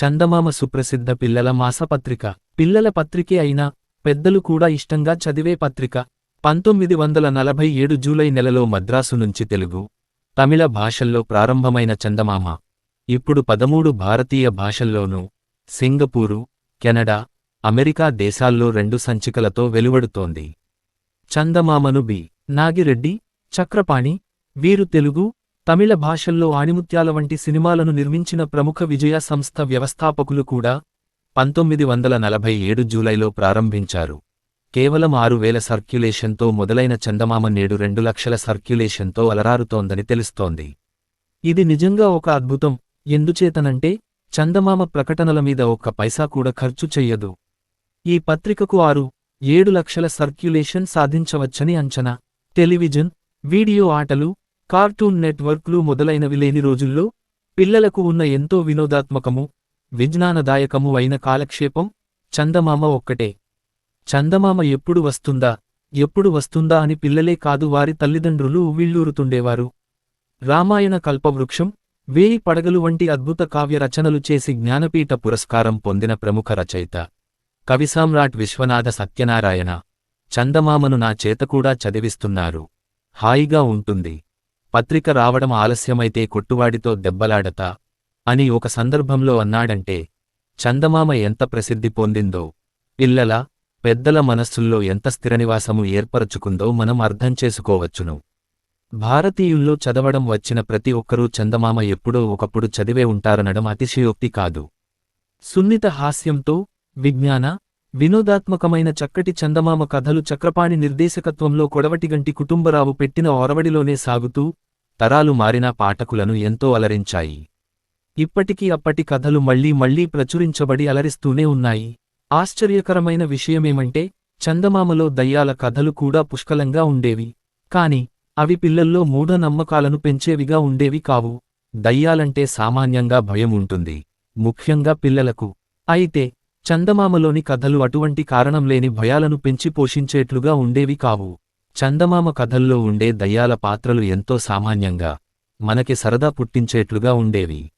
చందమామ సుప్రసిద్ధ పిల్లల మాసపత్రిక. పిల్లల పత్రికే అయినా పెద్దలు కూడా ఇష్టంగా చదివే పత్రిక. పంతొమ్మిది వందల నలభై ఏడు జూలై నెలలో మద్రాసు నుంచి తెలుగు తమిళ భాషల్లో ప్రారంభమైన చందమామ. ఇప్పుడు పదమూడు భారతీయ భాషల్లోనూ సింగపూరు కెనడా అమెరికా దేశాల్లో రెండు సంచికలతో వెలువడుతోంది. చందమామను బి. నాగిరెడ్డి చక్రపాణి వీరు తెలుగు తమిళ భాషల్లో ఆణిముత్యాల వంటి సినిమాలను నిర్మించిన ప్రముఖ విజయ సంస్థ వ్యవస్థాపకులు కూడా పంతొమ్మిది వందల నలభై ఏడు జూలైలో ప్రారంభించారు. కేవలం ఆరు వేల సర్క్యులేషన్తో మొదలైన చందమామ నేడు రెండు లక్షల సర్క్యులేషన్తో అలరారుతోందని తెలుస్తోంది. ఇది నిజంగా ఒక అద్భుతం ఎందుచేతనంటే చందమామ ప్రకటనల మీద ఒక్క పైసా కూడా ఖర్చు చెయ్యదు. ఈ పత్రికకు ఆరు ఏడు లక్షల సర్క్యులేషన్ సాధించవచ్చని అంచనా. టెలివిజన్ వీడియో ఆటలు కార్టూన్ నెట్వర్క్లు మొదలైనవి లేని రోజుల్లో పిల్లలకు ఉన్న ఎంతో వినోదాత్మకము విజ్ఞానదాయకము అయిన కాలక్షేపం చందమామ ఒక్కటే. చందమామ ఎప్పుడు వస్తుందా? ఎప్పుడు వస్తుందా అని పిల్లలే కాదు వారి తల్లిదండ్రులు ఉవ్విళ్ళూరుతుండేవారు. రామాయణ కల్పవృక్షం వేయి పడగలు వంటి అద్భుత కావ్య రచనలు చేసి జ్ఞానపీఠ పురస్కారం పొందిన ప్రముఖ రచయిత కవిసామ్రాట్ విశ్వనాథ సత్యనారాయణ చందమామను నా చేతకూడా చదివిస్తున్నారు. హాయిగా ఉంటుంది. పత్రిక రావడం ఆలస్యమైతే కొట్టువాడితో దెబ్బలాడతా అని ఒక సందర్భంలో అన్నాడంటే చందమామ ఎంత ప్రసిద్ధి పొందిందో పిల్లల పెద్దల మనస్సుల్లో ఎంత స్థిరనివాసము ఏర్పరచుకుందో మనం అర్థం చేసుకోవచ్చును. భారతీయుల్లో చదవడం వచ్చిన ప్రతి ఒక్కరూ చందమామ ఎప్పుడో ఒకప్పుడు చదివే ఉంటారనడం అతిశయోక్తి కాదు. సున్నిత హాస్యంతో విజ్ఞాన వినోదాత్మకమైన చక్కటి చందమామ కథలు చక్రపాణి నిర్దేశకత్వంలో కొడవటిగంటి కుటుంబరావు పెట్టిన ఒరవడిలోనే సాగుతూ తరాలు మారిన పాఠకులను ఎంతో అలరించాయి. ఇప్పటికీ అప్పటి కథలు మళ్ళీ మళ్ళీ ప్రచురించబడి అలరిస్తూనే ఉన్నాయి. ఆశ్చర్యకరమైన విషయమేమంటే చందమామలో దయ్యాల కథలు కూడా పుష్కలంగా ఉండేవి. కాని అవి పిల్లల్లో మూఢనమ్మకాలను పెంచేవిగా ఉండేవి కావు. దయ్యాలంటే సామాన్యంగా భయం ఉంటుంది ముఖ్యంగా పిల్లలకు. అయితే చందమామలోని కథలు అటువంటి కారణం లేని భయాలను పెంచి పోషించేట్లుగా ఉండేవి కావు. చందమామ కథల్లో ఉండే దయ్యాల పాత్రలు ఎంతో సామాన్యంగా మనకి సరదా పుట్టించేట్లుగా ఉండేవి.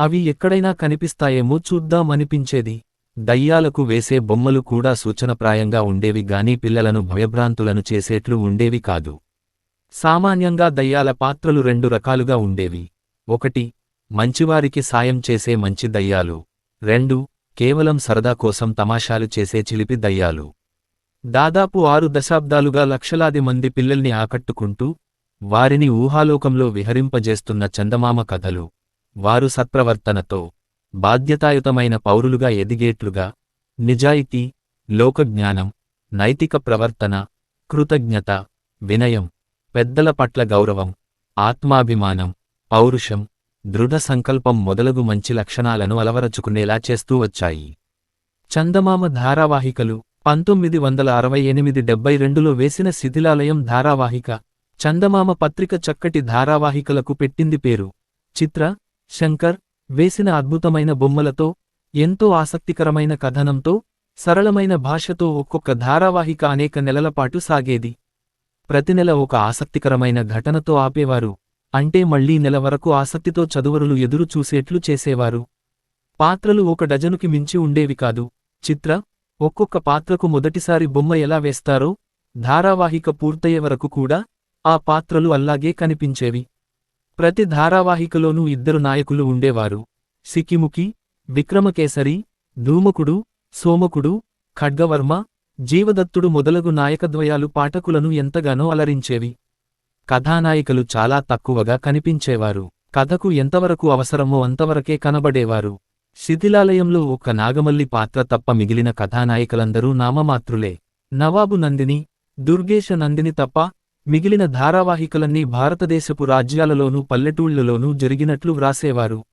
అవి ఎక్కడైనా కనిపిస్తాయేమో చూద్దామనిపించేది. దయ్యాలకు వేసే బొమ్మలు కూడా సూచనప్రాయంగా ఉండేవి గాని పిల్లలను భయభ్రాంతులను చేసేట్లు ఉండేవి కాదు. సామాన్యంగా దయ్యాల పాత్రలు రెండు రకాలుగా ఉండేవి. ఒకటి మంచివారికి సాయం చేసే మంచి దయ్యాలు. రెండు కేవలం సరదా కోసం తమాషాలు చేసే చిలిపి దయ్యాలు. దాదాపు ఆరు దశాబ్దాలుగా లక్షలాది మంది పిల్లల్ని ఆకట్టుకుంటూ వారిని ఊహాలోకంలో విహరింపజేస్తున్న చందమామ కథలు వారు సత్ప్రవర్తనతో బాధ్యతాయుతమైన పౌరులుగా ఎదిగేట్లుగా నిజాయితీ లోకజ్ఞానం నైతిక ప్రవర్తన కృతజ్ఞత వినయం పెద్దల పట్ల గౌరవం ఆత్మాభిమానం పౌరుషం దృఢ సంకల్పం మొదలగు మంచి లక్షణాలను అలవరచుకునేలా చేస్తూ వచ్చాయి. చందమామ ధారావాహికలు పంతొమ్మిది వందల అరవై ఎనిమిది డెబ్బై రెండులో వేసిన శిథిలాలయం ధారావాహిక చందమామ పత్రిక చక్కటి ధారావాహికలకు పెట్టింది పేరు. చిత్ర శంకర్ వేసిన అద్భుతమైన బొమ్మలతో ఎంతో ఆసక్తికరమైన కథనంతో సరళమైన భాషతో ఒక్కొక్క ధారావాహిక అనేక నెలలపాటు సాగేది. ప్రతి నెల ఒక ఆసక్తికరమైన ఘటనతో ఆపేవారు. అంటే మళ్ళీ నెల వరకు ఆసక్తితో చదువరులు ఎదురు చూసేట్లు చేసేవారు. పాత్రలు ఒక డజనుకి మించి ఉండేవి కాదు. చిత్ర ఒక్కొక్క పాత్రకు మొదటిసారి బొమ్మ ఎలా వేస్తారో ధారావాహిక పూర్తయ్యే వరకు కూడా ఆ పాత్రలు అల్లాగే కనిపించేవి. ప్రతి ధారావాహికలోనూ ఇద్దరు నాయకులు ఉండేవారు. సిక్కిముకి విక్రమకేసరి ధూమకుడు సోమకుడు ఖడ్గవర్మ జీవదత్తుడు మొదలగు నాయకద్వయాలు పాఠకులను ఎంతగానో అలరించేవి. కథానాయికలు చాలా తక్కువగా కనిపించేవారు. కథకు ఎంతవరకు అవసరమో అంతవరకే కనబడేవారు. శిథిలాలయంలో ఒక్క నాగమల్లి పాత్ర తప్ప మిగిలిన కథానాయికలందరూ నామమాత్రులే. నవాబు నందిని దుర్గేశ నందిని తప్ప మిగిలిన ధారావాహికలన్నీ భారతదేశపు రాజ్యాలలోనూ పల్లెటూళ్ళలోనూ జరిగినట్లు వ్రాసేవారు.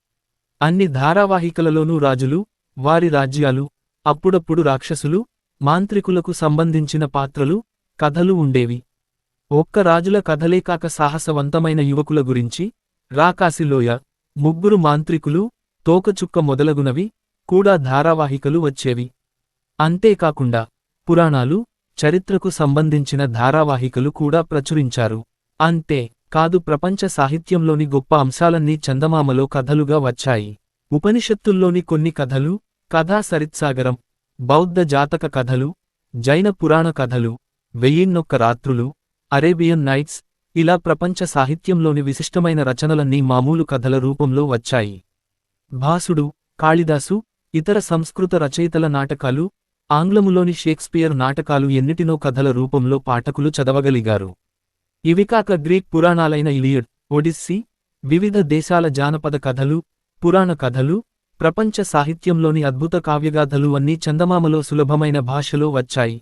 అన్ని ధారావాహికలలోనూ రాజులు వారి రాజ్యాలు అప్పుడప్పుడు రాక్షసులు మాంత్రికులకు సంబంధించిన పాత్రలు కథలు ఉండేవి. ఒక్క రాజుల కథలే కాక సాహసవంతమైన యువకుల గురించి రాకాసిలోయ ముగ్గురు మాంత్రికులు తోకచుక్క మొదలగునవి కూడా ధారావాహికలు వచ్చేవి. అంతేకాకుండా పురాణాలు చరిత్రకు సంబంధించిన ధారావాహికలు కూడా ప్రచురించారు. అంతే కాదు ప్రపంచ సాహిత్యంలోని గొప్ప అంశాలన్నీ చందమామలో కథలుగా వచ్చాయి. ఉపనిషత్తుల్లోని కొన్ని కథలు కథా సరిత్సాగరం బౌద్ధ జాతక కథలు జైన పురాణ కథలు వెయ్యిన్నొక్క రాత్రులు అరేబియన్ నైట్స్ ఇలా ప్రపంచ సాహిత్యంలోని విశిష్టమైన రచనలన్నీ మామూలు కథల రూపంలో వచ్చాయి. భాసుడు కాళిదాసు ఇతర సంస్కృత రచయితల నాటకాలు ఆంగ్లములోని షేక్స్పియర్ నాటకాలు ఎన్నిటినో కథల రూపంలో పాఠకులు చదవగలిగారు. ఇవికాక గ్రీక్ పురాణాలైన ఇలియడ్ ఒడిస్సీ వివిధ దేశాల జానపద కథలు పురాణ కథలు ప్రపంచ సాహిత్యంలోని అద్భుత కావ్యగాథలు అన్నీ చందమామలో సులభమైన భాషలో వచ్చాయి.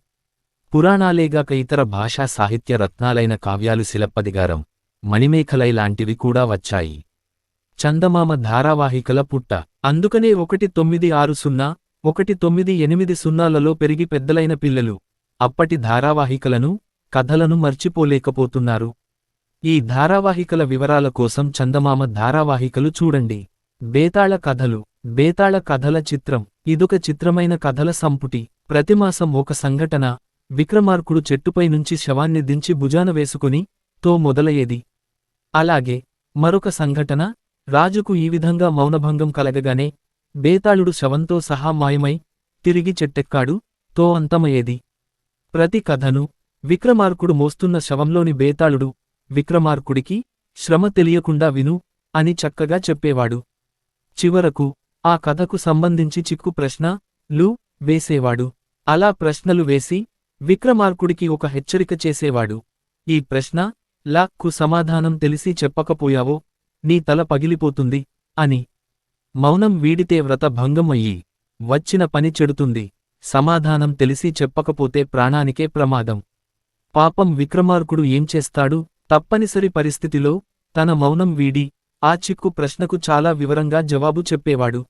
పురాణాలేగాక ఇతర భాషా సాహిత్య రత్నాలైన కావ్యాలు శిలప్పదిగారం మణిమేఖలై లాంటివి కూడా వచ్చాయి. చందమామ ధారావాహికల పుట్ట. అందుకనే ఒకటి తొమ్మిది ఆరు సున్నా ఒకటి తొమ్మిది ఎనిమిది సున్నాలలో పెరిగి పెద్దలైన పిల్లలు అప్పటి ధారావాహికలను కథలను మర్చిపోలేకపోతున్నారు. ఈ ధారావాహికల వివరాల కోసం చందమామ ధారావాహికలు చూడండి. బేతాళ కథలు. బేతాళ కథల చిత్రం. ఇదొక చిత్రమైన కథల సంపుటి. ప్రతిమాసం ఒక సంఘటన విక్రమార్కుడు చెట్టుపై నుంచి శవాన్ని దించి భుజాన వేసుకుని తో మొదలయ్యేది. అలాగే మరొక సంఘటన రాజుకు ఈ విధంగా మౌనభంగం కలగగానే బేతాళుడు శవంతో సహా మాయమై తిరిగి చెట్టెక్కాడు తో అంతమయ్యేది. ప్రతి కథను విక్రమార్కుడు మోస్తున్న శవంలోని బేతాళుడు విక్రమార్కుడికి శ్రమ తెలియకుండా విను అని చక్కగా చెప్పేవాడు. చివరకు ఆ కథకు సంబంధించి చిక్కు ప్రశ్న లు వేసేవాడు. అలా ప్రశ్నలు వేసి విక్రమార్కుడికి ఒక హెచ్చరిక చేసేవాడు. ఈ ప్రశ్న లాక్కు సమాధానం తెలిసి చెప్పకపోయావో నీ తల పగిలిపోతుంది అని. మౌనం వీడితే వ్రత భంగమయ్యి వచ్చిన పని చెడుతుంది సమాధానం తెలిసి చెప్పకపోతే ప్రాణానికే ప్రమాదం. పాపం విక్రమార్కుడు ఏం చేస్తాడు తప్పనిసరి పరిస్థితిలో తన మౌనం వీడి ఆ చిక్కు ప్రశ్నకు చాలా వివరంగా జవాబు చెప్పేవాడు.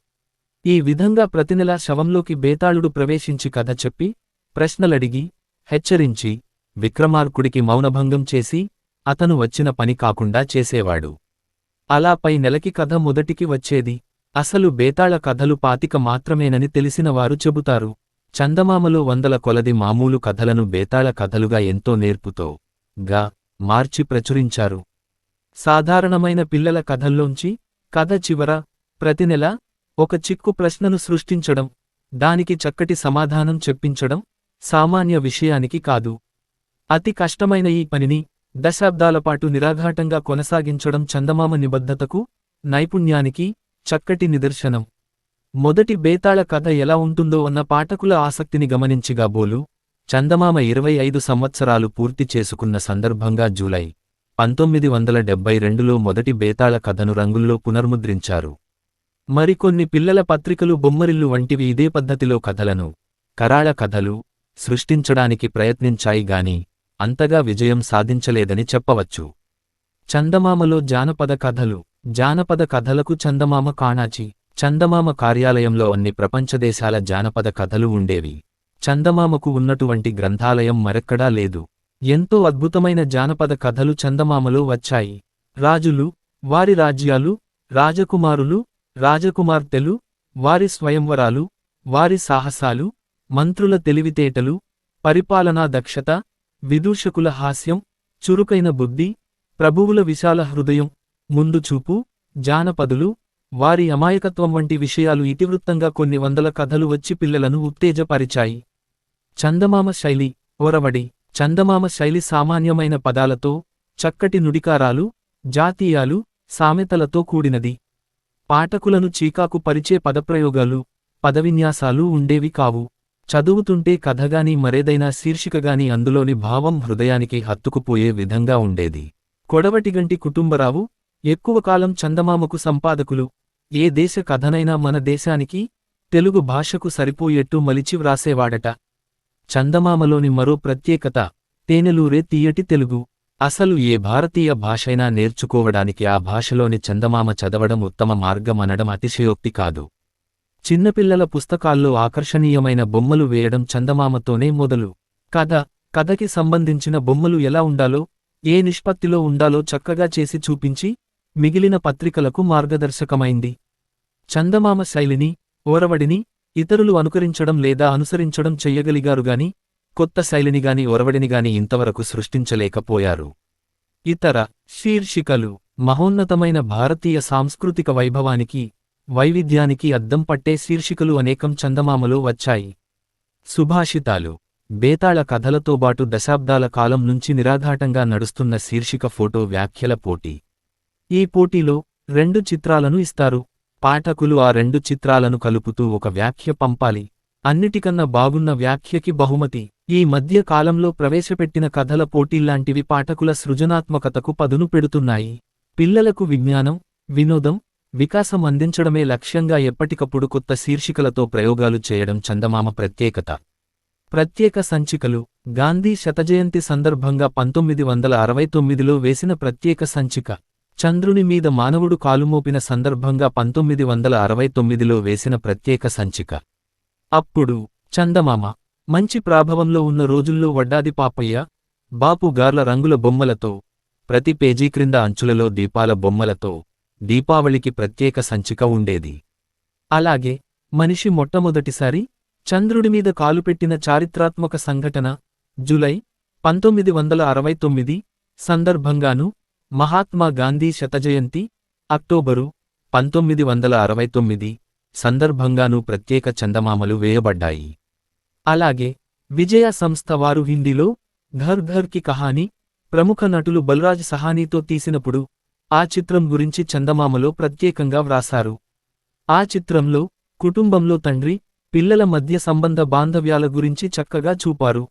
ఈ విధంగా ప్రతినెలా శవంలోకి బేతాళుడు ప్రవేశించి కథ చెప్పి ప్రశ్నలడిగి హెచ్చరించి విక్రమార్కుడికి మౌనభంగం చేసి అతను వచ్చిన పని కాకుండా చేసేవాడు. అలా పై నెలకి కథ మొదటికి వచ్చేది. అసలు బేతాళ కథలు పాతిక మాత్రమేనని తెలిసినవారు చెబుతారు. చందమామలో వందల కొలది మామూలు కథలను బేతాళ కథలుగా ఎంతో నేర్పుతో గా మార్చి ప్రచురించారు. సాధారణమైన పిల్లల కథల్లోంచి కథ చివర ప్రతినెలా ఒక చిక్కు ప్రశ్నను సృష్టించడం దానికి చక్కటి సమాధానం చెప్పించడం సామాన్య విషయానికి కాదు. అతి కష్టమైన ఈ పనిని దశాబ్దాలపాటు నిరాఘాటంగా కొనసాగించడం చందమామ నిబద్ధతకు నైపుణ్యానికి చక్కటి నిదర్శనం. మొదటి బేతాళ కథ ఎలా ఉంటుందో అన్న పాఠకుల ఆసక్తిని గమనించిగా బోలు చందమామ ఇరవై ఐదు సంవత్సరాలు పూర్తి చేసుకున్న సందర్భంగా జూలై పంతొమ్మిది వందల డెబ్బై రెండులో మొదటి బేతాళ కథను రంగుల్లో పునర్ముద్రించారు. మరికొన్ని పిల్లల పత్రికలు బొమ్మరిల్లు వంటివి ఇదే పద్ధతిలో కథలను కరాళ కథలు సృష్టించడానికి ప్రయత్నించాయి గాని అంతగా విజయం సాధించలేదని చెప్పవచ్చు. చందమామలో జానపద కథలు. జానపద కథలకు చందమామ కాణాచి చందమామ కార్యాలయంలో అన్ని ప్రపంచదేశాల జానపద కథలు ఉండేవి. చందమామకు ఉన్నటువంటి గ్రంథాలయం మరెక్కడా లేదు. ఎంతో అద్భుతమైన జానపద కథలు చందమామలో వచ్చాయి. రాజులు వారి రాజ్యాలు రాజకుమారులు రాజకుమార్తెలు వారి స్వయంవరాలు వారి సాహసాలు మంత్రుల తెలివితేటలు పరిపాలనా దక్షత విదూషకుల హాస్యం చురుకైన బుద్ధి ప్రభువుల విశాల హృదయం ముందు చూపు జానపదులు వారి అమాయకత్వం వంటి విషయాలు ఇతివృత్తంగా కొన్ని వందల కథలు వచ్చి పిల్లలను ఉత్తేజపరిచాయి. చందమామ శైలి ఒరవడి చందమామ శైలి సామాన్యమైన పదాలతో చక్కటి నుడికారాలు జాతీయాలు సామెతలతో కూడినది. పాఠకులను చీకాకు పరిచే పదప్రయోగాలు పదవిన్యాసాలు ఉండేవి కావు. చదువుతుంటే కథగాని మరేదైనా శీర్షికగాని అందులోని భావం హృదయానికి హత్తుకుపోయే విధంగా ఉండేది. కొడవటిగంటి కుటుంబరావు ఎక్కువ కాలం చందమామకు సంపాదకులు ఏ దేశ కథనైనా మన దేశానికి తెలుగు భాషకు సరిపోయేట్టు మలిచి వ్రాసేవాడట. చందమామలోని మరో ప్రత్యేకత తేనెలూరే తీయటి తెలుగు. అసలు ఏ భారతీయ భాషైనా నేర్చుకోవడానికి ఆ భాషలోని చందమామ చదవడం ఉత్తమ మార్గమనడం అతిశయోక్తి కాదు. చిన్నపిల్లల పుస్తకాల్లో ఆకర్షణీయమైన బొమ్మలు వేయడం చందమామతోనే మొదలు. కథ కథకి సంబంధించిన బొమ్మలు ఎలా ఉండాలో ఏ నిష్పత్తిలో ఉండాలో చక్కగా చేసి చూపించి మిగిలిన పత్రికలకు మార్గదర్శకమైంది. చందమామ శైలిని ఓరవడిని ఇతరులు అనుకరించడం లేదా అనుసరించడం చెయ్యగలిగారుగాని కొత్త శైలినిగాని ఒరవడినిగాని ఇంతవరకు సృష్టించలేకపోయారు. ఇతర శీర్షికలు మహోన్నతమైన భారతీయ సాంస్కృతిక వైభవానికి వైవిధ్యానికి అద్దం పట్టే శీర్షికలు అనేకం చందమామలో వచ్చాయి. సుభాషితాలు. బేతాళ కథలతోబాటు దశాబ్దాల కాలం నుంచి నిరాఘాటంగా నడుస్తున్న శీర్షిక ఫోటో వ్యాఖ్యల పోటీ. ఈ పోటీలో రెండు చిత్రాలను ఇస్తారు. పాఠకులు ఆ రెండు చిత్రాలను కలుపుతూ ఒక వ్యాఖ్య పంపాలి. అన్నిటికన్నా బాగున్న వ్యాఖ్యకి బహుమతి. ఈ మధ్య కాలంలో ప్రవేశపెట్టిన కథల పోటీల్లాంటివి పాఠకుల సృజనాత్మకతకు పదును పెడుతున్నాయి. పిల్లలకు విజ్ఞానం వినోదం వికాసం అందించడమే లక్ష్యంగా ఎప్పటికప్పుడు కొత్త శీర్షికలతో ప్రయోగాలు చేయడం చందమామ ప్రత్యేకత. ప్రత్యేక సంచికలు గాంధీ శతజయంతి సందర్భంగా పంతొమ్మిది వందల అరవై తొమ్మిదిలో వేసిన ప్రత్యేక సంచిక చంద్రుని మీద మానవుడు కాలుమోపిన సందర్భంగా పంతొమ్మిది వందల అరవై తొమ్మిదిలో వేసిన ప్రత్యేక సంచిక. అప్పుడు చందమామ మంచి ప్రాభవంలో ఉన్న రోజుల్లో వడ్డాది పాపయ్య బాపు గార్ల రంగుల బొమ్మలతో ప్రతి పేజీ క్రింద అంచులలో దీపాల బొమ్మలతో దీపావళికి ప్రత్యేక సంచిక ఉండేది. అలాగే మనిషి మొట్టమొదటిసారి చంద్రుడిమీద కాలుపెట్టిన చారిత్రాత్మక సంఘటన జులై పంతొమ్మిది వందల అరవై తొమ్మిది సందర్భంగాను మహాత్మా గాంధీ శతజయంతి అక్టోబరు పంతొమ్మిది వందల అరవై తొమ్మిది సందర్భంగానూ ప్రత్యేక చందమామలు వేయబడ్డాయి. అలాగే విజయ సంస్థ వారు హిందీలో ఘర్ ఘర్కి కహాని ప్రముఖ నటులు బలరాజ్ సహానీతో తీసినప్పుడు ఆ చిత్రం గురించి చందమామలో ప్రత్యేకంగా వ్రాసారు ఆ చిత్రంలో కుటుంబంలో తండ్రి పిల్లల మధ్య సంబంధ బాంధవ్యాల గురించి చక్కగా చూపారు.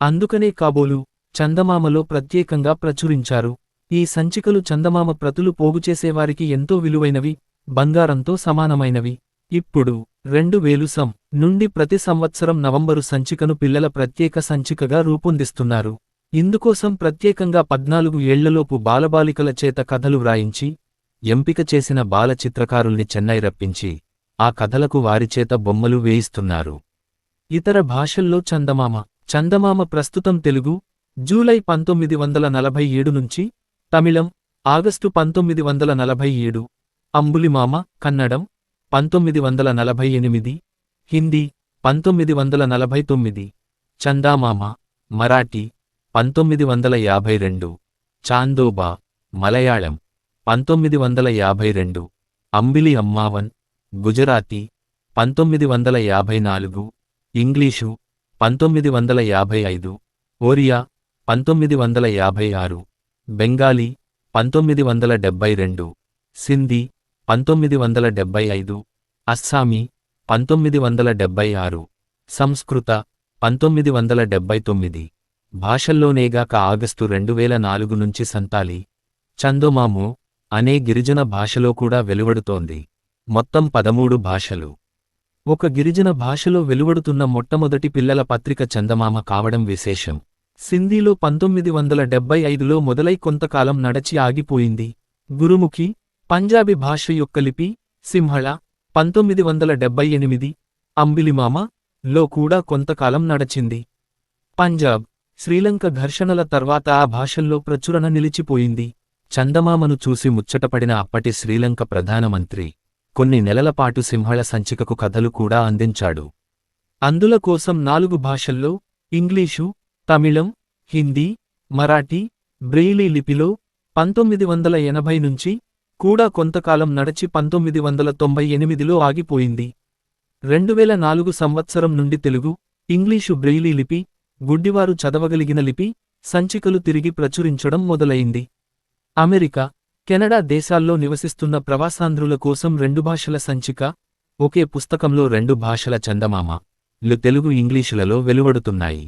అందుకనే కాబోలు చందమామలో ప్రత్యేకంగా ప్రచురించారు. ఈ సంచికలు చందమామ ప్రతులు పోగుచేసేవారికి ఎంతో విలువైనవి బంగారంతో సమానమైనవి. ఇప్పుడు రెండు వేలు సం నుండి ప్రతి సంవత్సరం నవంబరు సంచికను పిల్లల ప్రత్యేక సంచికగా రూపొందిస్తున్నారు. ఇందుకోసం ప్రత్యేకంగా పద్నాలుగు ఏళ్ళలోపు బాలబాలికల చేత కథలు వ్రాయించి ఎంపిక చేసిన బాల చిత్రకారుల్ని చెన్నై రప్పించి ఆ కథలకు వారిచేత బొమ్మలు వేయిస్తున్నారు. ఇతర భాషల్లో చందమామ. చందమామ ప్రస్తుతం తెలుగు జూలై పంతొమ్మిది వందల నలభై ఏడు నుంచి తమిళం ఆగస్టు పంతొమ్మిది వందల నలభై ఏడు. అంబులిమామ కన్నడం పంతొమ్మిది వందల నలభై ఎనిమిది. హిందీ పంతొమ్మిది వందల నలభై తొమ్మిది. చందామామ మరాఠీ పంతొమ్మిది వందల యాభై రెండు. చాందోబా మలయాళం. పంతొమ్మిది వందల యాభై రెండు. అంబిలి అమ్మావన్ గుజరాతీ. పంతొమ్మిది వందల యాభై నాలుగు. ఇంగ్లీషు. పంతొమ్మిది వందల యాభై ఐదు. ఒరియా. పంతొమ్మిది వందల యాభై ఆరు. బెంగాలీ. పంతొమ్మిది వందల డెబ్బై రెండు. సింధీ. పంతొమ్మిది వందల డెబ్బై ఐదు. అస్సామీ. పంతొమ్మిది వందల డెబ్బై ఆరు. సంస్కృత. పంతొమ్మిది వందల డెబ్బై తొమ్మిది. భాషల్లోనేగాక ఆగస్టు రెండు వేల నాలుగు నుంచి సంతాలి. చందోమాము అనే గిరిజన భాషలో కూడా వెలువడుతోంది. మొత్తం పదమూడు భాషలు. ఒక గిరిజన భాషలో వెలువడుతున్న మొట్టమొదటి పిల్లల పత్రిక చందమామ కావడం విశేషం. సింధీలో పంతొమ్మిది వందల డెబ్బై ఐదులో మొదలై కొంతకాలం నడచి ఆగిపోయింది. గురుముఖి పంజాబీ భాష యొక్క లిపి సింహళ పంతొమ్మిది వందల డెబ్బై ఎనిమిది అంబిలిమామ లో కూడా కొంతకాలం నడచింది. పంజాబ్ శ్రీలంక ఘర్షణల తర్వాత ఆ భాషల్లో ప్రచురణ నిలిచిపోయింది. చందమామను చూసి ముచ్చటపడిన అప్పటి శ్రీలంక ప్రధానమంత్రి కొన్ని నెలలపాటు సింహళ సంచికకు కథలు కూడా అందించాడు. అందుల కోసం నాలుగు భాషల్లో ఇంగ్లీషు తమిళం హిందీ మరాఠీ బ్రెయిలీ లిపిలో పంతొమ్మిది వందల ఎనభై నుంచి కూడా కొంతకాలం నడచి పంతొమ్మిది వందల తొంభై ఎనిమిదిలో ఆగిపోయింది. రెండువేల నాలుగు సంవత్సరం నుండి తెలుగు ఇంగ్లీషు బ్రెయిలీ లిపి గుడ్డివారు చదవగలిగిన లిపి సంచికలు తిరిగి ప్రచురించడం మొదలైంది. అమెరికా కెనడా దేశాల్లో నివసిస్తున్న ప్రవాసాంధ్రుల కోసం రెండు భాషల సంచిక ఒకే పుస్తకంలో రెండు భాషల చందమామ లు తెలుగు ఇంగ్లీషులలో వెలువడుతున్నాయి.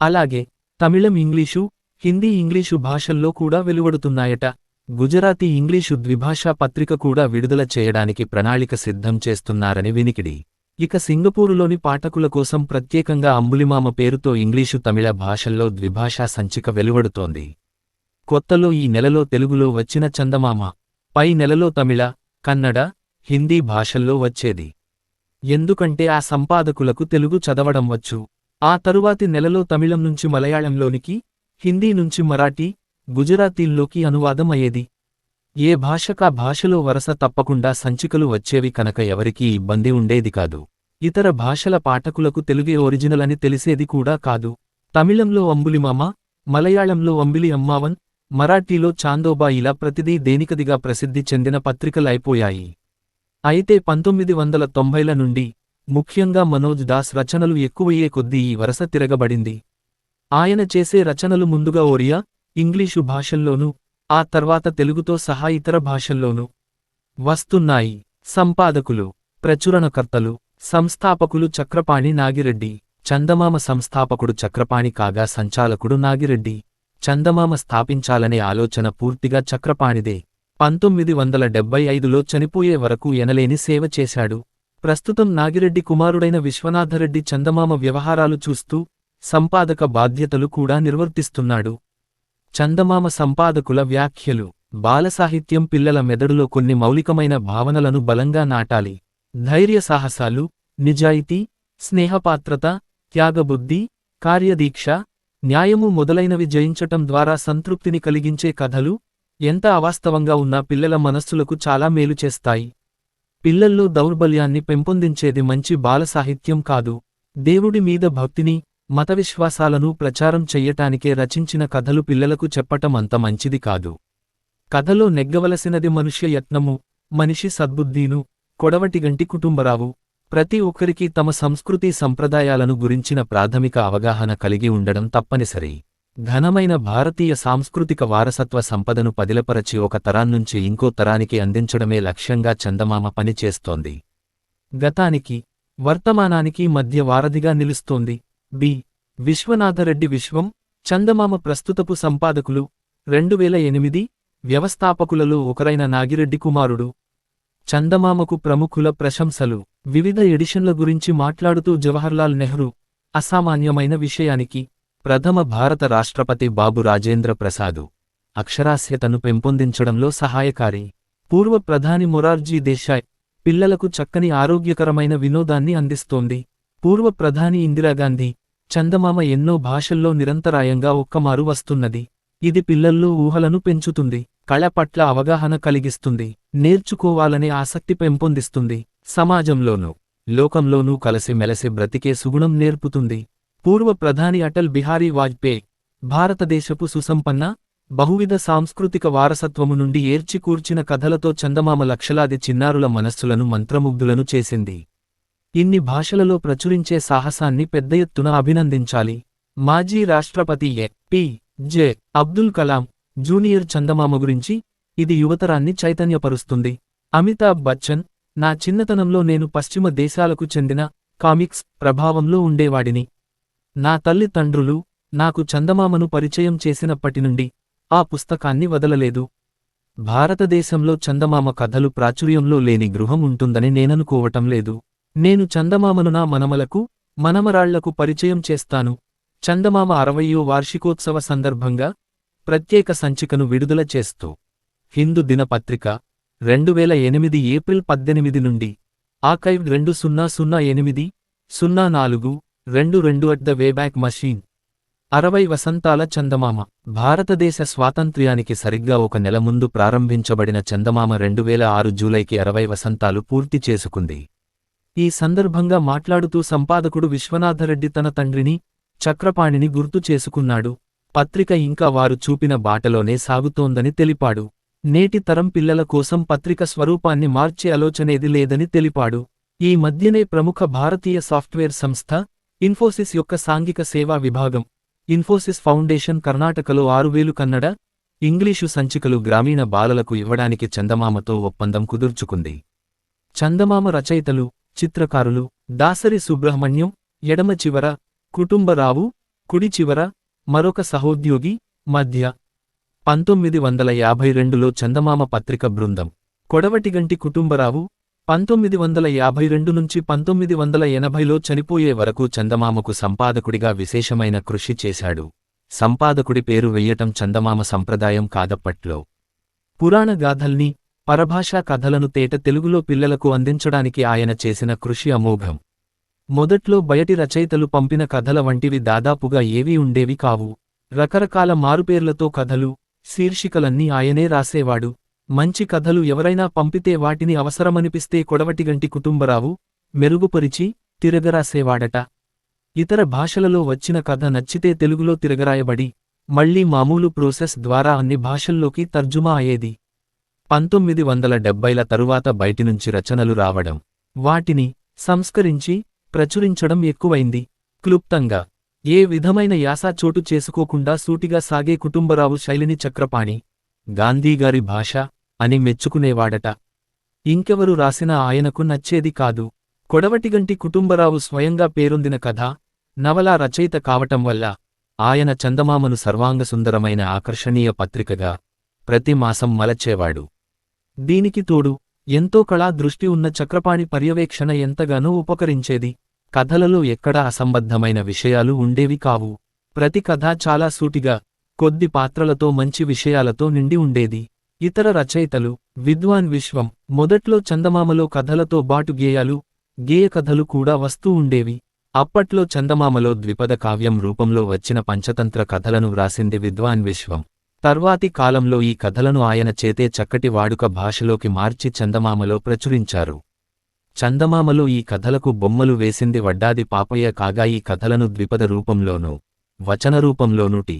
అలాగే తమిళం ఇంగ్లీషు హిందీ ఇంగ్లీషు భాషల్లో కూడా వెలువడుతున్నాయట. గుజరాతీ ఇంగ్లీషు ద్విభాషా పత్రిక కూడా విడుదల చేయడానికి ప్రణాళిక సిద్ధం చేస్తున్నారని వినికిడి. ఇక సింగపూరులోని పాఠకుల కోసం ప్రత్యేకంగా అంబులిమామ పేరుతో ఇంగ్లీషు తమిళ భాషల్లో ద్విభాషా సంచిక వెలువడుతోంది. కొత్తలో ఈ నెలలో తెలుగులో వచ్చిన చందమామ పై నెలలో తమిళ కన్నడ హిందీ భాషల్లో వచ్చేది. ఎందుకంటే ఆ సంపాదకులకు తెలుగు చదవడం వచ్చు. ఆ తరువాతి నెలలో తమిళం నుంచి మలయాళంలోనికి హిందీ నుంచి మరాఠీ గుజరాతీల్లోకి అనువాదం అయ్యేది ఏ భాషకా భాషలో వరస తప్పకుండా సంచికలు వచ్చేవి కనుక ఎవరికీ ఇబ్బంది ఉండేది కాదు. ఇతర భాషల పాఠకులకు తెలుగే ఒరిజినల్ అని తెలిసేది కూడా కాదు. తమిళంలో అంబులిమామ మలయాళంలో అంబిలి అమ్మావన్ మరాఠీలో చాందోబా ఇలా ప్రతిదీ దేనికదిగా ప్రసిద్ధి చెందిన పత్రికలైపోయాయి అయితే పంతొమ్మిది వందల తొంభైల నుండి ముఖ్యంగా మనోజ్ దాస్ రచనలు ఎక్కువయ్యే కొద్దీ ఈ వరస తిరగబడింది. ఆయన చేసే రచనలు ముందుగా ఒరియా ఇంగ్లీషు భాషల్లోనూ ఆ తర్వాత తెలుగుతో సహా ఇతర భాషల్లోనూ వస్తున్నాయి. సంపాదకులు ప్రచురణకర్తలు సంస్థాపకులు చక్రపాణి నాగిరెడ్డి చందమామ సంస్థాపకుడు చక్రపాణి కాగా సంచాలకుడు నాగిరెడ్డి. చందమామ స్థాపించాలనే ఆలోచన పూర్తిగా చక్రపాణిదే. పంతొమ్మిది వందల డెబ్బై ఐదులో చనిపోయే వరకు ఎనలేని సేవ చేశాడు. ప్రస్తుతం నాగిరెడ్డి కుమారుడైన విశ్వనాథరెడ్డి చందమామ వ్యవహారాలు చూస్తూ సంపాదక బాధ్యతలు కూడా నిర్వర్తిస్తున్నాడు. చందమామ సంపాదకుల వ్యాఖ్యలు. బాలసాహిత్యం పిల్లల మెదడులో కొన్ని మౌలికమైన భావనలను బలంగా నాటాలి. ధైర్య సాహసాలు నిజాయితీ స్నేహపాత్రత త్యాగబుద్ధి కార్యదీక్ష న్యాయము మొదలైనవి జయించటం ద్వారా సంతృప్తిని కలిగించే కథలు ఎంత అవాస్తవంగా ఉన్నా పిల్లల మనస్సులకు చాలా మేలు చేస్తాయి. పిల్లల్లో దౌర్బల్యాన్ని పెంపొందించేది మంచి బాలసాహిత్యం కాదు. దేవుడి మీద భక్తిని మత విశ్వాసాలను ప్రచారం చెయ్యటానికే రచించిన కథలు పిల్లలకు చెప్పటం అంత మంచిది కాదు. కథలో నెగ్గవలసినది మనుష్య యత్నము మనిషి సద్బుద్ధీను కొడవటిగంటి కుటుంబరావు ప్రతి ఒక్కరికి తమ సంస్కృతి సంప్రదాయాలను గురించిన ప్రాథమిక అవగాహన కలిగి ఉండడం తప్పనిసరి. ఘనమైన భారతీయ సాంస్కృతిక వారసత్వ సంపదను పదిలపరచి ఒక తరాన్నుంచి ఇంకో తరానికి అందించడమే లక్ష్యంగా చందమామ పనిచేస్తోంది. గతానికి వర్తమానానికి మధ్య వారధిగా నిలుస్తోంది. బి. విశ్వనాథరెడ్డి విశ్వం చందమామ ప్రస్తుతపు సంపాదకులు రెండు వేల ఎనిమిది వ్యవస్థాపకులలో ఒకరైన నాగిరెడ్డి కుమారుడు. చందమామకు ప్రముఖుల ప్రశంసలు. వివిధ ఎడిషన్ల గురించి మాట్లాడుతూ జవహర్లాల్ నెహ్రూ అసామాన్యమైన విషయానికి ప్రథమ భారత రాష్ట్రపతి బాబు రాజేంద్ర ప్రసాదు అక్షరాస్యతను పెంపొందించడంలో సహాయకారి. పూర్వ ప్రధాని మొరార్జీ దేశాయ్ పిల్లలకు చక్కని ఆరోగ్యకరమైన వినోదాన్ని అందిస్తోంది. పూర్వ ప్రధాని ఇందిరాగాంధీ చందమామ ఎన్నో భాషల్లో నిరంతరాయంగా ఒక్కమారు వస్తున్నది. ఇది పిల్లల్లో ఊహలను పెంచుతుంది కళ పట్ల అవగాహన కలిగిస్తుంది నేర్చుకోవాలనే ఆసక్తి పెంపొందిస్తుంది. సమాజంలోనూ లోకంలోనూ కలసి మెలసి బ్రతికే సుగుణం నేర్పుతుంది. పూర్వ ప్రధాని అటల్ బిహారీ వాజ్పేయి భారతదేశపు సుసంపన్న బహువిధ సాంస్కృతిక వారసత్వము నుండి ఏర్చికూర్చిన కథలతో చందమామ లక్షలాది చిన్నారుల మనస్సులను మంత్రముగ్ధులను చేసింది. ఇన్ని భాషలలో ప్రచురించే సాహసాన్ని పెద్ద ఎత్తున అభినందించాలి. మాజీ రాష్ట్రపతి A. P. J. Abdul Kalam junior Chandamama గురించి ఇది యువతరాన్ని చైతన్యపరుస్తుంది. అమితాబ్ బచ్చన్ నా చిన్నతనంలో నేను పశ్చిమ దేశాలకు చెందిన కామిక్స్ ప్రభావంలో ఉండేవాడిని. నా తల్లిదండ్రులు నాకు చందమామను పరిచయం చేసినప్పటి నుండి ఆ పుస్తకాన్ని వదలలేదు. భారతదేశంలో చందమామ కథలు ప్రాచుర్యంలో లేని గృహం ఉంటుందని నేననుకోవటం లేదు. నేను చందమామను నా మనమలకు మనమరాళ్ళకు పరిచయం చేస్తాను. చందమామ అరవయో వార్షికోత్సవ సందర్భంగా ప్రత్యేక సంచికను విడుదల చేస్తూ హిందూ దినపత్రిక రెండు వేల ఎనిమిది ఏప్రిల్ పద్దెనిమిది నుండి ఆకైవ్ రెండు సున్నా సున్నా ఎనిమిది సున్నా నాలుగు రెండు రెండు అట్ ద వేబ్యాక్ మషీన్. అరవై వసంతాల చందమామ భారతదేశ స్వాతంత్ర్యానికి సరిగ్గా ఒక నెల ముందు ప్రారంభించబడిన చందమామ రెండు వేల ఆరు జూలైకి అరవై వసంతాలు పూర్తి చేసుకుంది. ఈ సందర్భంగా మాట్లాడుతూ సంపాదకుడు విశ్వనాథరెడ్డి తన తండ్రిని చక్రపాణిని గుర్తు చేసుకున్నాడు. పత్రిక ఇంకా వారు చూపిన బాటలోనే సాగుతోందని తెలిపాడు. నేటి తరం పిల్లల కోసం పత్రిక స్వరూపాన్ని మార్చే ఆలోచనేది లేదని తెలిపాడు. ఈ మధ్యనే ప్రముఖ భారతీయ సాఫ్ట్వేర్ సంస్థ ఇన్ఫోసిస్ యొక్క సాంఘిక సేవా విభాగం ఇన్ఫోసిస్ ఫౌండేషన్ కర్ణాటకలో ఆరువేలు కన్నడ ఇంగ్లీషు సంచికలు గ్రామీణ బాలలకు ఇవ్వడానికి చందమామతో ఒప్పందం కుదుర్చుకుంది. చందమామ రచయితలు చిత్రకారులు దాసరి సుబ్రహ్మణ్యం ఎడమ చివర కుటుంబరావు కుడి చివర మరొక సహోద్యోగి మధ్య పంతొమ్మిది వందల యాభై రెండులో చందమామ పత్రిక బృందం. కొడవటిగంటి కుటుంబరావు పంతొమ్మిది వందల యాభై రెండు నుంచి పంతొమ్మిది వందల ఎనభైలో చనిపోయే వరకు చందమామకు సంపాదకుడిగా విశేషమైన కృషి చేశాడు. సంపాదకుడి పేరు వెయ్యటం చందమామ సంప్రదాయం కాదప్పట్లో. పురాణ గాథల్ని పరభాషా కథలను తేట తెలుగులో పిల్లలకు అందించడానికి ఆయన చేసిన కృషి అమోఘం. మొదట్లో బయటి రచయితలు పంపిన కథల వంటివి దాదాపుగా ఏవీ ఉండేవి కావు. రకరకాల మారుపేర్లతో కథలు శీర్షికలన్నీ ఆయనే రాసేవాడు. మంచి కథలు ఎవరైనా పంపితే వాటిని అవసరమనిపిస్తే కొడవటిగంటి కుటుంబరావు మెరుగుపరిచి తిరగరాసేవాడట. ఇతర భాషలలో వచ్చిన కథ నచ్చితే తెలుగులో తిరగరాయబడి మళ్ళీ మామూలు ప్రోసెస్ ద్వారా అన్ని భాషల్లోకి తర్జుమా అయ్యేది. పంతొమ్మిది వందల డెబ్బైల తరువాత బయటినుంచి రచనలు రావడం వాటిని సంస్కరించి ప్రచురించడం ఎక్కువైంది. క్లుప్తంగా ఏ విధమైన యాస చోటు చేసుకోకుండా సూటిగా సాగే కుటుంబరావు శైలిని చక్రపాణి గాంధీగారి భాష అని మెచ్చుకునేవాడట. ఇంకెవరు రాసినా ఆయనకు నచ్చేది కాదు. కొడవటిగంటి కుటుంబరావు స్వయంగా పేరొందిన కథ నవలా రచయిత కావటం వల్ల ఆయన చందమామను సర్వాంగసుందరమైన ఆకర్షణీయ పత్రికగా ప్రతి మాసం మలచేవాడు. దీనికి తోడు ఎంతో కళా దృష్టి ఉన్న చక్రపాణి పర్యవేక్షణ ఎంతగానో ఉపకరించేది. కథలలో ఎక్కడా అసంబద్ధమైన విషయాలు ఉండేవి కావు. ప్రతి కథ చాలా సూటిగా కొద్ది పాత్రలతో మంచి విషయాలతో నిండి ఉండేది. ఇతర రచయితలు విద్వాన్ విశ్వం మొదట్లో చందమామలో కథలతో బాటు గేయాలు గేయ కథలు కూడా వస్తూ ఉండేవి. అప్పట్లో చందమామలో ద్విపద కావ్యం రూపంలో వచ్చిన పంచతంత్ర కథలను వ్రాసింది విద్వాన్ విశ్వం. తర్వాతి కాలంలో ఈ కథలను ఆయన చేతే చక్కటి వాడుక భాషలోకి మార్చి చందమామలో ప్రచురించారు. చందమామలో ఈ కథలకు బొమ్మలు వేసింది వడ్డాది పాపయ్య కాగా ఈ కథలను ద్విపద రూపంలోనూ వచన రూపంలోనూ టి.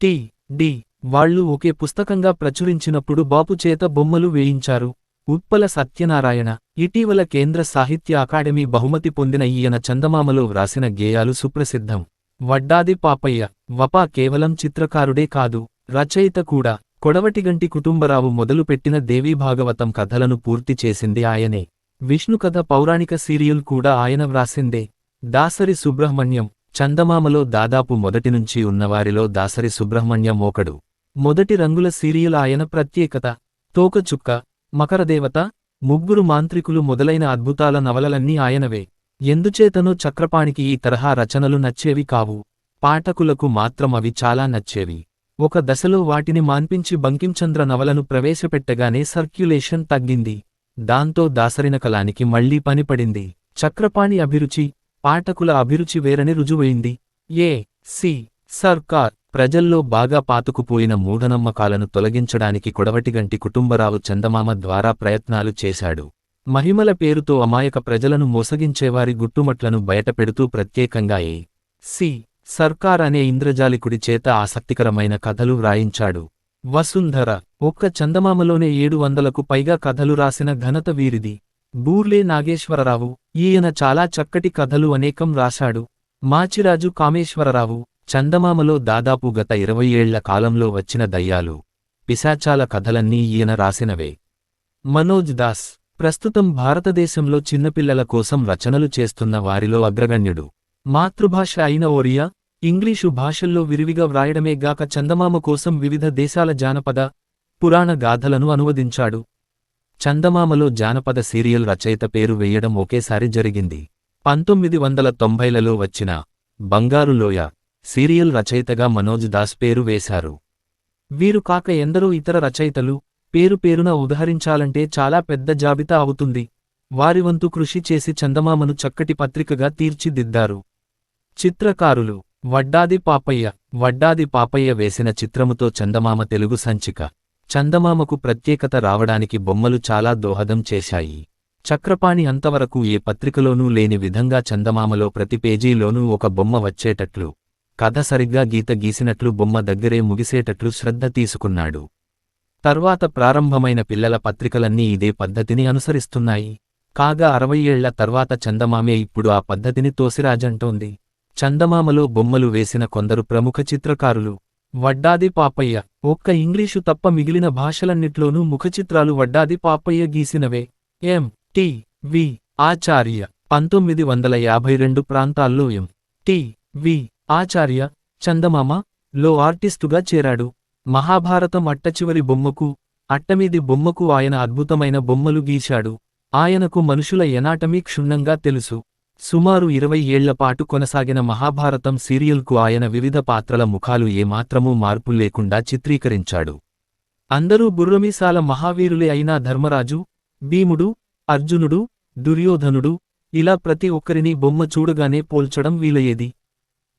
టి. డి. వాళ్ళు ఒకే పుస్తకంగా ప్రచురించినప్పుడు బాపు చేత బొమ్మలు వేయించారు. ఉత్పల సత్యనారాయణ ఇటీవల కేంద్ర సాహిత్య అకాడమీ బహుమతి పొందిన ఈయన చందమామలో వ్రాసిన గేయాలు సుప్రసిద్ధం. వడ్డాది పాపయ్య వపా కేవలం చిత్రకారుడే కాదు రచయిత కూడా కొడవటిగంటి కుటుంబరావు మొదలుపెట్టిన దేవీ భాగవతం కథలను పూర్తి చేసింది ఆయనే. విష్ణుకథ పౌరాణిక సీరియల్ కూడా ఆయన వ్రాసిందే. దాసరి సుబ్రహ్మణ్యం చందమామలో దాదాపు మొదటినుంచి ఉన్నవారిలో దాసరి సుబ్రహ్మణ్యం ఒకడు. మొదటి రంగుల సీరియల్ ఆయన ప్రత్యేకత. తోకచుక్క మకరదేవత ముగ్గురు మాంత్రికులు మొదలైన అద్భుతాల నవలలన్నీ ఆయనవే. ఎందుచేతనో చక్రపాణికి ఈ తరహా రచనలు నచ్చేవి కావు. పాఠకులకు మాత్రం అవి చాలా నచ్చేవి. ఒక దశలో వాటిని మాన్పించి బంకించంద్ర నవలను ప్రవేశపెట్టగానే సర్క్యులేషన్ తగ్గింది. దాంతో దాసరిన కలానికి మళ్ళీ పనిపడింది చక్రపాణి అభిరుచి పాఠకుల అభిరుచి వేరని రుజువైంది. ఏ సి సర్కార్ ప్రజల్లో బాగా పాతుకుపోయిన మూఢనమ్మకాలను తొలగించడానికి కొడవటిగంటి కుటుంబరావు చందమామ ద్వారా ప్రయత్నాలు చేశాడు. మహిమల పేరుతో అమాయక ప్రజలను మోసగించేవారి గుట్టుమట్లను బయటపెడుతూ ప్రత్యేకంగా ఏ సి సర్కార్ అనే ఇంద్రజాలికుడి చేత ఆసక్తికరమైన కథలు వ్రాయించాడు. వసుంధర ఒక్క చందమామలోనే ఏడు వందలకు పైగా కథలు రాసిన ఘనత వీరిది. బూర్లే నాగేశ్వరరావు ఈయన చాలా చక్కటి కథలు అనేకం రాశాడు. మాచిరాజు కామేశ్వరరావు చందమామలో దాదాపు గత ఇరవై ఏళ్ళ కాలంలో వచ్చిన దయ్యాలు. పిశాచాల కథలన్నీ ఈయన రాసినవే. మనోజ్ దాస్ ప్రస్తుతం భారతదేశంలో చిన్నపిల్లల కోసం రచనలు చేస్తున్న వారిలో అగ్రగణ్యుడు. మాతృభాష అయిన ఒరియా ఇంగ్లీషు భాషల్లో విరివిగా వ్రాయడమే గాక చందమామ కోసం వివిధ దేశాల జానపద పురాణ గాథలను అనువదించాడు. చందమామలో జానపద సీరియల్ రచయిత పేరు వేయడం ఒకేసారి జరిగింది. పంతొమ్మిది వందల తొంభైలలో వచ్చిన బంగారులోయ సీరియల్ రచయితగా మనోజ్ దాస్ పేరు వేశారు. వీరు కాక ఎందరో ఇతర రచయితలు పేరు పేరున ఉదహరించాలంటే చాలా పెద్ద జాబితా అవుతుంది. వారి వంతు కృషి చేసి చందమామను చక్కటి పత్రికగా తీర్చిదిద్దారు. చిత్రకారులు వడ్డాది పాపయ్య వడ్డాది పాపయ్య వేసిన చిత్రముతో చందమామ తెలుగు సంచిక. చందమామకు ప్రత్యేకత రావడానికి బొమ్మలు చాలా దోహదం చేశాయి. చక్రపాణి అంతవరకు ఏ పత్రికలోనూ లేని విధంగా చందమామలో ప్రతి పేజీలోనూ ఒక బొమ్మ వచ్చేటట్లు కథ సరిగ్గా గీత గీసినట్లు బొమ్మ దగ్గరే ముగిసేటట్లు శ్రద్ధ తీసుకున్నాడు. తర్వాత ప్రారంభమైన పిల్లల పత్రికలన్నీ ఇదే పద్ధతిని అనుసరిస్తున్నాయి. కాగా అరవై ఏళ్ళ తర్వాత చందమామే ఇప్పుడు ఆ పద్ధతిని తోసిరాజంటోంది. చందమామలో బొమ్మలు వేసిన కొందరు ప్రముఖ చిత్రకారులు. వడ్డాది పాపయ్య. ఒక్క ఇంగ్లీషు తప్ప మిగిలిన భాషలన్నిట్లోనూ ముఖచిత్రాలు వడ్డాది పాపయ్య గీసినవే. ఎం. టి. వి. ఆచార్య. పంతొమ్మిది వందల యాభై రెండు ప్రాంతాల్లో ఎం. టి. వి. ఆచార్య చందమామ లో ఆర్టిస్టుగా చేరాడు. మహాభారతం అట్టచివరి బొమ్మకు అట్టమీది బొమ్మకు ఆయన అద్భుతమైన బొమ్మలు గీశాడు. ఆయనకు మనుషుల ఎనాటమీ క్షుణ్ణంగా తెలుసు. సుమారు ఇరవై ఏళ్ళపాటు కొనసాగిన మహాభారతం సీరియల్కు ఆయన వివిధ పాత్రల ముఖాలు ఏమాత్రమూ మార్పు లేకుండా చిత్రీకరించాడు. అందరూ బుర్రమీసాల మహావీరులే అయినా ధర్మరాజు భీముడు అర్జునుడు దుర్యోధనుడు ఇలా ప్రతి ఒక్కరిని బొమ్మ చూడగానే పోల్చడం వీలయ్యేది.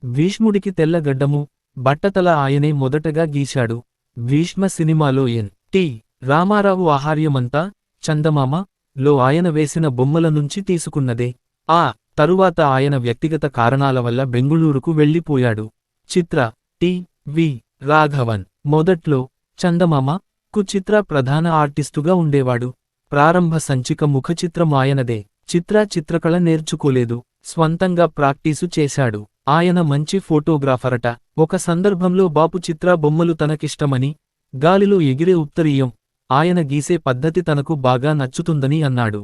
భీష్ముడికి తెల్లగడ్డము బట్టతల ఆయనే మొదటగా గీశాడు. భీష్మ సినిమాలో ఎన్. టి. రామారావు ఆహార్యమంతా చందమామ లో ఆయన వేసిన బొమ్మల నుంచి తీసుకున్నదే. ఆ. తరువాత ఆయన వ్యక్తిగత కారణాల వల్ల బెంగుళూరుకు వెళ్ళిపోయాడు. చిత్ర టి. వి. రాఘవన్. మొదట్లో చందమామ కు చిత్ర ప్రధాన ఆర్టిస్టుగా ఉండేవాడు. ప్రారంభ సంచిక ముఖచిత్రం ఆయనదే చిత్ర చిత్రకళ నేర్చుకోలేదు. స్వంతంగా ప్రాక్టీసు చేశాడు. ఆయన మంచి ఫోటోగ్రాఫరట. ఒక సందర్భంలో బాపు చిత్ర బొమ్మలు తనకిష్టమని గాలిలో ఎగిరే ఉత్తరీయం. ఆయన గీసే పద్ధతి తనకు బాగా నచ్చుతుందని అన్నాడు.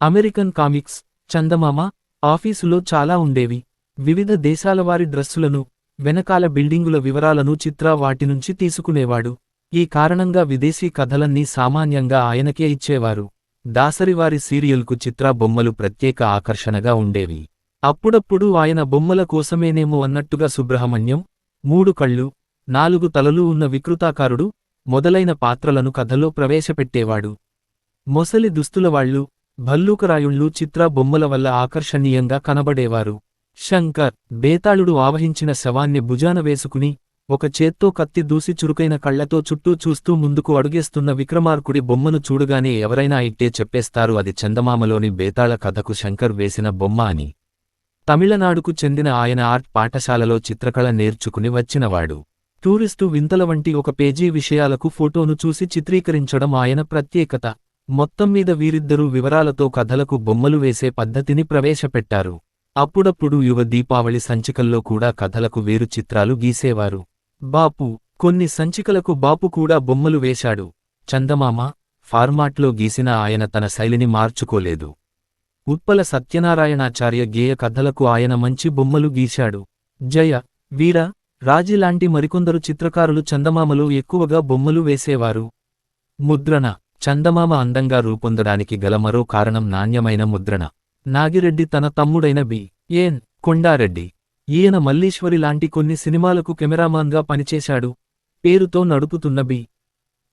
అమెరికన్ కామిక్స్ చందమామ ఆఫీసులో చాలా ఉండేవి. వివిధ దేశాలవారి డ్రస్సులను వెనకాల బిల్డింగుల వివరాలను చిత్ర వాటినుంచి తీసుకునేవాడు. ఈ కారణంగా విదేశీ కథలన్నీ సామాన్యంగా ఆయనకే ఇచ్చేవారు. దాసరివారి సీరియల్కు చిత్ర బొమ్మలు ప్రత్యేక ఆకర్షణగా ఉండేవి. అప్పుడప్పుడు ఆయన బొమ్మల కోసమేనేమో అన్నట్టుగా సుబ్రహ్మణ్యం మూడు కళ్ళు నాలుగు తలలు ఉన్న వికృతాకారుడు మొదలైన పాత్రలను కథలో ప్రవేశపెట్టేవాడు. మొసలి దుస్తులవాళ్ళు భల్లూకరాయుళ్ళు చిత్ర బొమ్మల వల్ల ఆకర్షణీయంగా కనబడేవారు. శంకర్ బేతాళుడు ఆవహించిన శవాన్ని భుజాన వేసుకుని ఒక చేత్తో కత్తి దూసి చురుకైన కళ్ళతో చుట్టూ చూస్తూ ముందుకు అడుగేస్తున్న విక్రమార్కుడి బొమ్మను చూడగానే ఎవరైనా ఇట్టే చెప్పేస్తారు అది చందమామలోని బేతాళ కథకు శంకర్ వేసిన బొమ్మ అని. తమిళనాడుకు చెందిన ఆయన ఆర్ట్ పాఠశాలలో చిత్రకళ నేర్చుకుని వచ్చినవాడు. టూరిస్టు వింతల వంటి ఒక పేజీ విషయాలకు ఫోటోను చూసి చిత్రీకరించడం ఆయన ప్రత్యేకత. మొత్తం మీద వీరిద్దరూ వివరాలతో కథలకు బొమ్మలు వేసే పద్ధతిని ప్రవేశపెట్టారు. అప్పుడప్పుడు యువ దీపావళి సంచికల్లో కూడా కథలకు వేరు చిత్రాలు గీసేవారు. బాపు కొన్ని సంచికలకు బాపు కూడా బొమ్మలు వేశాడు. చందమామ ఫార్మాట్లో గీసిన ఆయన తన శైలిని మార్చుకోలేదు. ఉత్పల సత్యనారాయణాచార్య గేయ కథలకు ఆయన మంచి బొమ్మలు గీశాడు. జయ వీర రాజి లాంటి మరికొందరు చిత్రకారులు చందమామలో ఎక్కువగా బొమ్మలు వేసేవారు. ముద్రణ చందమామ అందంగా రూపొందడానికి గల మరో కారణం నాణ్యమైన ముద్రణ. నాగిరెడ్డి తన తమ్ముడైన బి. ఏన్ కొండారెడ్డి. ఈయన మల్లీశ్వరి లాంటి కొన్ని సినిమాలకు కెమెరామాన్గా పనిచేశాడు. పేరుతో నడుపుతున్న బి.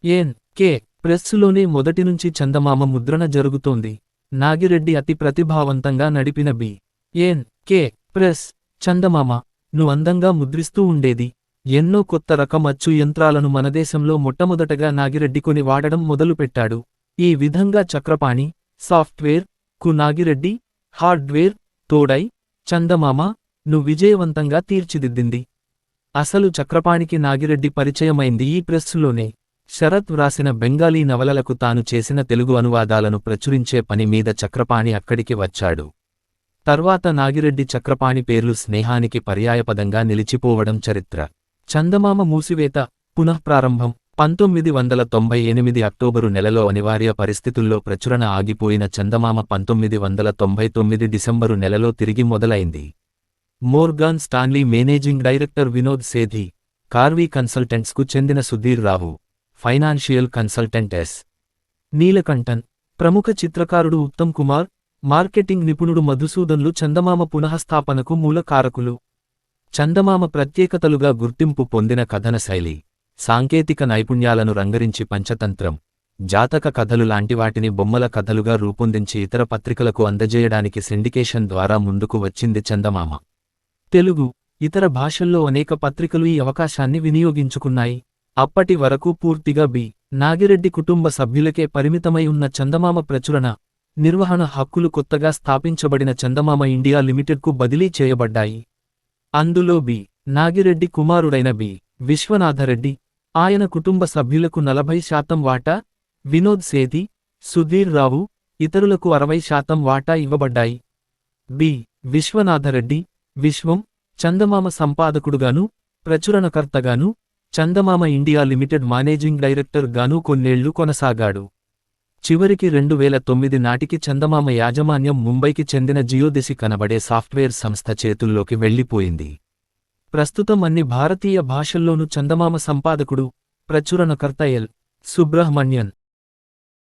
ఏన్ కే. ప్రెస్సులోనే మొదటినుంచి చందమామ ముద్రణ జరుగుతోంది. నాగిరెడ్డి అతి ప్రతిభావంతంగా నడిపిన బి. ఏన్ కే. ప్రెస్. చందమామ నువ్వందంగా అందంగా ముద్రిస్తూ ఉండేది. ఎన్నో కొత్త రకం అచ్చు యంత్రాలను మన దేశంలో మొట్టమొదటగా నాగిరెడ్డి కొని వాడడం మొదలుపెట్టాడు. ఈ విధంగా చక్రపాణి సాఫ్ట్వేర్కు నాగిరెడ్డి హార్డ్వేర్ తోడై చందమామ ను విజయవంతంగా తీర్చిదిద్దింది. అసలు చక్రపాణికి నాగిరెడ్డి పరిచయమైంది ఈ ప్రెస్సులోనే శరత్ వ్రాసిన బెంగాలీ నవలలకు తాను చేసిన తెలుగు అనువాదాలను ప్రచురించే పని మీద చక్రపాణి అక్కడికి వచ్చాడు. తర్వాత నాగిరెడ్డి చక్రపాణి పేర్లు స్నేహానికి పర్యాయపదంగా నిలిచిపోవడం చరిత్ర. చందమామ మూసివేత పునఃప్రారంభం. పంతొమ్మిది వందల తొంభై ఎనిమిది అక్టోబరు నెలలో అనివార్య పరిస్థితుల్లో ప్రచురణ ఆగిపోయిన చందమామ పంతొమ్మిది వందల తొంభై తొమ్మిది డిసెంబరు నెలలో తిరిగి మొదలైంది. Morgan Stanley managing director Vinod Sethi Karvy కన్సల్టెంట్స్కు చెందిన Sudheer Rao financial consultant S. Neelakantan ప్రముఖ చిత్రకారుడు ఉత్తమ్ కుమార్ మార్కెటింగ్ నిపుణుడు మధుసూదన్లు చందమామ పునఃస్థాపనకు మూల కారకులు చందమామ ప్రత్యేకతలుగా గుర్తింపు పొందిన కథన శైలి సాంకేతిక నైపుణ్యాలను రంగరించి పంచతంత్రం జాతక కథలు లాంటి వాటిని బొమ్మల కథలుగా రూపొందించి ఇతర పత్రికలకు అందజేయడానికి సిండికేషన్ ద్వారా ముందుకు వచ్చింది చందమామ. తెలుగు ఇతర భాషల్లో అనేక పత్రికలు ఈ అవకాశాన్ని వినియోగించుకున్నాయి. అప్పటి వరకు పూర్తిగా బి. నాగిరెడ్డి కుటుంబ సభ్యులకే పరిమితమై ఉన్న చందమామ ప్రచురణ నిర్వహణ హక్కులు కొత్తగా స్థాపించబడిన చందమామ ఇండియా లిమిటెడ్కు బదిలీ చేయబడ్డాయి. అందులో బి. నాగిరెడ్డి కుమారుడైన బి. విశ్వనాథరెడ్డి. ఆయన కుటుంబ సభ్యులకు నలభై శాతం వాటా వినోద్ సేది సుధీర్ రావు ఇతరులకు అరవై శాతం వాటా ఇవ్వబడ్డాయి. బి. విశ్వనాథరెడ్డి. విశ్వం చందమామ సంపాదకుడుగాను ప్రచురణకర్తగాను Chandamama India limited managing director గాను కొన్నేళ్ళు కొనసాగాడు. చివరికి రెండు వేల తొమ్మిది నాటికి చందమామ యాజమాన్యం ముంబైకి చెందిన జియోదెసి కనబడే సాఫ్ట్వేర్ సంస్థ చేతుల్లోకి వెళ్ళిపోయింది ప్రస్తుతం అన్ని భారతీయ భాషల్లోనూ చందమామ సంపాదకుడు ప్రచురణకర్త ఎల్. సుబ్రహ్మణ్యన్